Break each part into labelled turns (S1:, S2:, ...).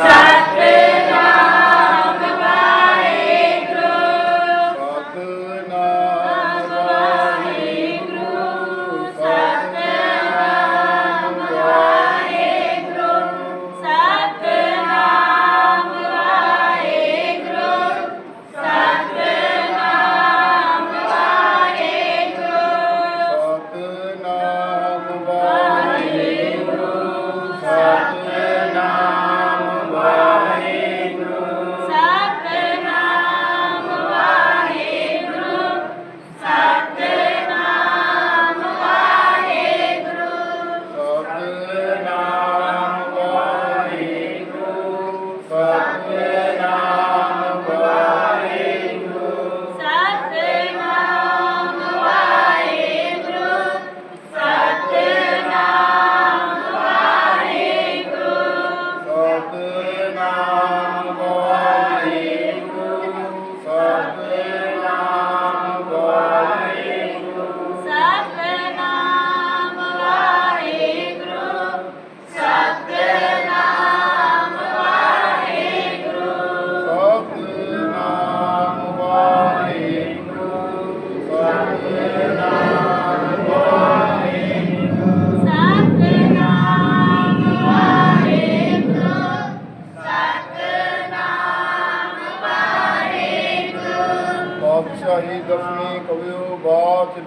S1: Sir.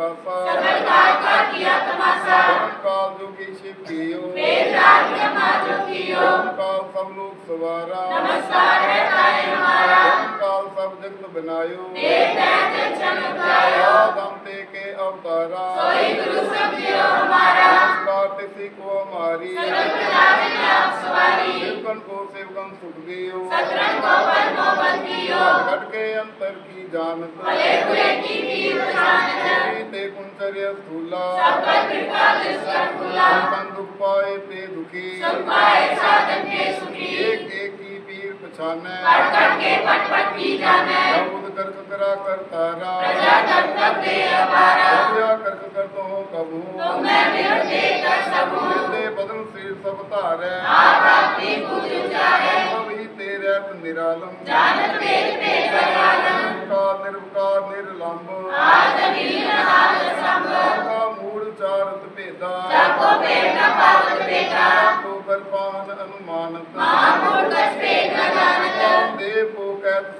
S1: कफा। सफलता का किया तमाशा। का दुखी छिपियो। मेरे राज्य माजो कियो का सम्मुख सवारा। नमस्कार है तारे हमारा। का शब्द बनायो। मेरे दैत्य चमकायो दमते के अवतारा। सोई गुरु समझियो हमारा। का किसी को हमारी। सगलता में आप सवारी। सिकन को सेवकन सुख दियो। सतरंग को बल को बल दियो। घट के अंतर जानत। भले बुरे की भी जानत ते कुंचर्य धूला सकल कृपा तिस्कर फूला मन दुख। पाए ते दुखी सुख पाए साधन के सुखी एक एक की पीर पछाने। कर कर के पट पट की जाने प्रभुद कर करा कर तारा प्रजा तब तब दे अपारा प्रजा कर कर तो हो कबू। तो मैं बिर दे कर सकूँ ते बदन सिर सब तारे। आप आपकी पूज जाए ਨਿਰਵੈਪ ਨਿਰਾਲਮ। ਜਾਨਤ ਭੇਦ ਭੇਦ ਪਰਵਾਲਮ। ਨਿਰਕਾਰ ਨਿਰਵਕਾਰ ਨਿਰਲੰਬ ਆਦ ਨੀਲ ਨਾਲ ਸੰਭ। ਕਾ ਮੂਲ ਚਾਰਤ ਭੇਦਾ। ਜਾਕੋ ਭੇਦ ਨਾ ਪਾਵਤ ਭੇਦਾ। ਤੋ ਕਰਪਾਨ ਅਨੁਮਾਨਤ। ਮਾ ਮੂਲ ਕਸ ਭੇਦ ਨਾ ਜਾਣਤ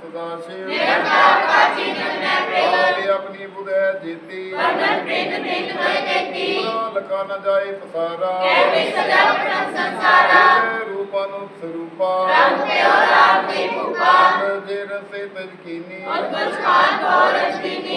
S1: ਸਰਦਾਰ ਸਿੰਘ। ਨਿਰੰਕਾਰ ਕਾਜੀ ਨੰਨੈ ਪ੍ਰੇਮ। ਆਵੇ ਆਪਣੀ ਬੁਧੈ ਜੀਤੀ। ਵਰਨਨ ਪ੍ਰੇਮ ਪ੍ਰੇਮ ਹੋਇ ਜੀਤੀ। ਪੂਰਾ ਲਖਾ ਨ ਜਾਏ ਪਸਾਰਾ। ਐਵੇਂ ਸਦਾ ਪ੍ਰਣ ਸੰਸਾਰਾ। ਰੂਪਾ ਨੂੰ ਸਰੂਪਾ। ਰੰਗ ਤੇ ਔਰ ਆਪ ਤੇ ਭੂਪਾ। ਜੇ ਰਸੇ ਤਜ ਕੀਨੀ ਔਰ ਕੁਝ ਖਾਨ ਔਰ ਅਜੀਨੀ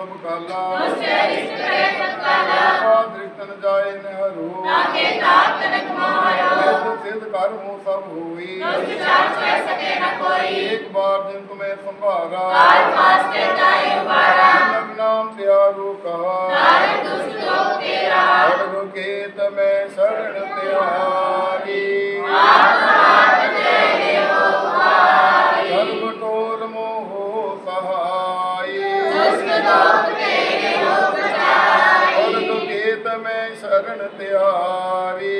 S1: ਸਭ ਕਾਲਾ ਦੁਸ਼ਟ ਅਰਿਸ਼ਟ ਕਰੇ ਤਤਕਾਲਾ ਦ੍ਰਿਸ਼ਟਨ ਜਾਏ ਨਹਿਰੂ। ਤਾਕੇ ਤਾਪ ਤਨਕ ਮੋਹਰੋ ਸਿੱਧ ਕਰ ਹੂੰ ਸਭ ਹੋਈ। ਦੁਸ਼ਟ ਚਾਰ ਛੈ ਸਕੇ ਨ ਕੋਈ। ਇੱਕ ਬਾਰ ਜਿਨ ਤੁਮੇ ਸੰਭਾਰਾ। ਕਾਲ ਵਾਸਤੇ ਤਾਈ ਉਬਾਰਾ। ਨਾਮ ਪਿਆਰੋ ਕਹਾ। ਨਾਰਦ ਦੁਸ਼ਟ ਲੋਕ ਤੇਰਾ।
S2: शरण त्यारी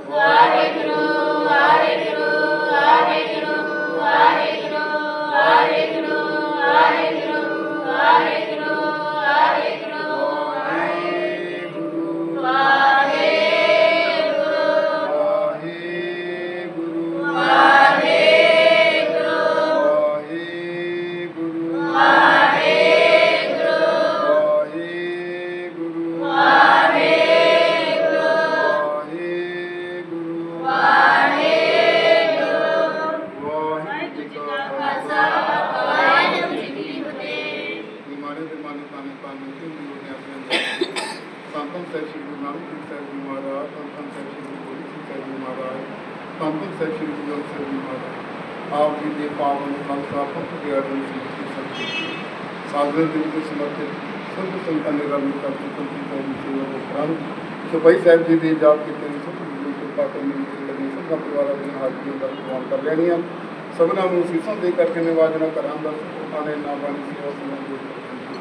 S2: Glory
S1: to the ਦੇ ਮਾਨੇ ਤੇ ਗੁਰੂ ਨੇ ਆਪਣੇ ਸੰਤਨ ਸਾਹਿਬ ਸ਼੍ਰੀ ਗੁਰੂ ਨਾਨਕ ਦੇਵ ਸਾਹਿਬ ਜੀ ਮਹਾਰਾਜ ਸੰਤਨ ਸਾਹਿਬ ਸ਼੍ਰੀ ਗੁਰੂ ਗੋਬਿੰਦ ਸਿੰਘ ਸਾਹਿਬ ਜੀ ਮਹਾਰਾਜ ਸੰਤਨ ਸਾਹਿਬ ਸ਼੍ਰੀ ਗੁਰੂ ਗ੍ਰੰਥ ਸਾਹਿਬ ਜੀ ਮਹਾਰਾਜ, ਆਪ ਜੀ ਦੇ ਪਾਵਨ ਖਾਲਸਾ, ਪੰਥ ਦੇ ਆਦਮ ਜੀ ਦੀ ਸੰਗਤ ਸਾਗਰ ਦੇ ਵਿੱਚ ਸਮਰਪਿਤ ਸਭ ਸੰਤਾਂ ਨੇ ਰਲ ਮਿਲ ਕੇ ਸੰਤੀ ਤੋਂ ਸੇਵਾ ਦਾ ਪ੍ਰਾਰੰਭ ਚੌਪਈ ਸਾਹਿਬ ਜੀ ਦੇ ਜਾਪ ਕੀਤੇ ਨੇ ਸਭ ਨੂੰ ਕਿਰਪਾ ਕਰਨੀ ਦੀ ਸਭ ਦਾ ਪਰਿਵਾਰਾਂ ਦੇ ਹਾਜ਼ਰੀਆਂ ਦਾ ਪ੍ਰਵਾਨ ਕਰ ਲੈਣੀਆਂ ਸਭਨਾਂ ਨੂੰ ਸੀਸਾਂ ਦੇ ਕਰਕੇ ਨਿਵਾਜਣਾ ਕਰਾਂ ਦਾ ਸੁਖਾਨੇ ਨਾ ਬਾਣੀ ਸੇਵਾ ਸੰਬੰਧੀ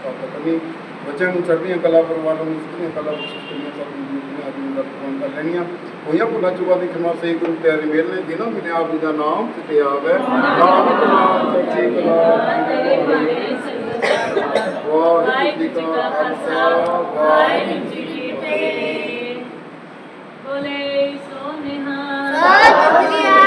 S1: ਪ੍ਰਾਪਤ ਕਰਨੀ ਬੱਚਿਆਂ ਨੂੰ ਚੜ੍ਹਦੀਆਂ ਕਲਾ ਪਰਿਵਾਰਾਂ ਨੂੰ ਸਿੱਖੀਆਂ ਕਲਾ ਸਿੱਖੀਆਂ ਸਭ ਨੂੰ ਆਦਮੀ ਦਾ ਪ੍ਰਬੰਧ ਕਰ ਲੈਣੀਆਂ। ਹੋਈਆਂ ਭੁੱਲਾ ਚੁਕਾ ਦੀ ਖਿਮਾ ਸੇ ਗੁਰੂ ਪਿਆਰੇ ਮੇਰ ਨੇ ਜਿਨ੍ਹਾਂ ਮਿਲਿਆ ਆਪ ਜੀ ਦਾ ਨਾਮ ਤੇ ਆਵ ਹੈ। ਨਾਮ ਨਾਮ, ਸੱਚੇ ਕਲਾ, ਵਾਹਿਗੁਰੂ ਜੀ ਕਾ ਖਾਲਸਾ, ਵਾਹਿਗੁਰੂ ਜੀ ਕੀ ਫਤਿਹ। ਬੋਲੇ ਸੋਨਿਹਾ ਸਤਿ ਸ੍ਰੀ